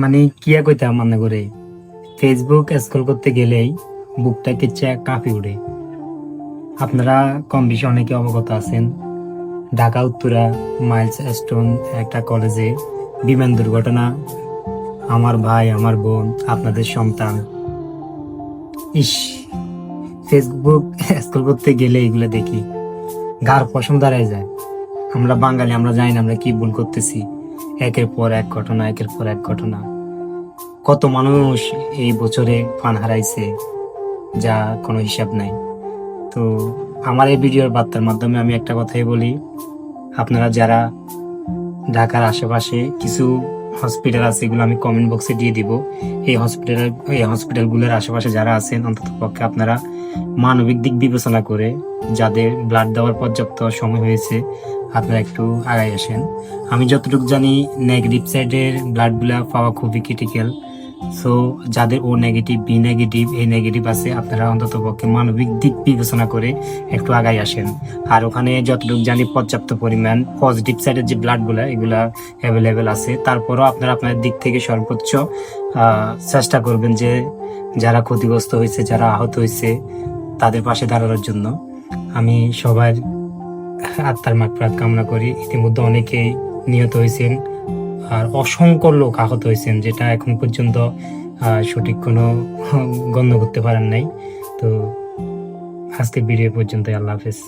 মানে কি আর কইতাম মনে করে? ফেসবুক স্ক্রল করতে গেলেই বুকটা কিচ্ছে কাঁপি উঠে আপনারা কম বেশি অনেকে অবগত আছেন, ঢাকা, উত্তরা মাইলস স্টোন একটা কলেজে বিমান দুর্ঘটনা। আমার ভাই, আমার বোন, আপনাদের সন্তান। ইস ফেসবুক স্ক্রল করতে গেলে এগুলো দেখি গার পশম দাঁড়ায় যায়। আমরা বাঙালি, আমরা জানি না আমরা কি ভুল করতেছি। একের পর এক ঘটনা, একের পর এক ঘটনা। কত মানুষ এই বছরে ফান হারাইছে, যা কোনো হিসাব নাই। তো আমার এই ভিডিওর বার্তার মাধ্যমে আমি একটা কথাই বলি। আপনারা যারা ঢাকার আশেপাশে কিছু হসপিটাল আছে, এগুলো আমি কমেন্ট বক্সে দিয়ে দিব। এই হসপিটাল এই হসপিটালগুলোর আশেপাশে যারা আছেন অন্তত পক্ষে আপনারা মানবিক দিক বিবেচনা করে যাদের ব্লাড দেওয়ার পর্যাপ্ত সময় হয়েছে, আপনারা একটু আগায় আসেন। আমি যতটুকু জানি নেগেটিভ সাইডের ব্লাডগুলো পাওয়া খুবই ক্রিটিক্যাল সো যাদের ও নেগেটিভ বি নেগেটিভ এই নেগেটিভ আছে, আপনারা অন্তত পক্ষে মানবিক দিক বিবেচনা করে একটু আগাই আসেন। আর ওখানে যতটুকু জানি পর্যাপ্ত পরিমাণ পজিটিভ সাইডের যে ব্লাডগুলা এগুলা অ্যাভেলেবেল আছে। তারপরও আপনারা আপনার দিক থেকে সর্বোচ্চ চেষ্টা করবেন যে যারা ক্ষতিগ্রস্ত হয়েছে, যারা আহত হয়েছে, তাদের পাশে দাঁড়ানোর জন্য। আমি সবার আত্মার মাগফিরাত কামনা করি। ইতিমধ্যে অনেকেই নিহত হয়েছেন। আর অসংখ্য লোক আহত হয়েছেন, যেটা এখন পর্যন্ত সঠিক কোনো গণ্য করতে পারেন নাই। তো আজকে ভিডিও পর্যন্ত আল্লাহ হাফেজ।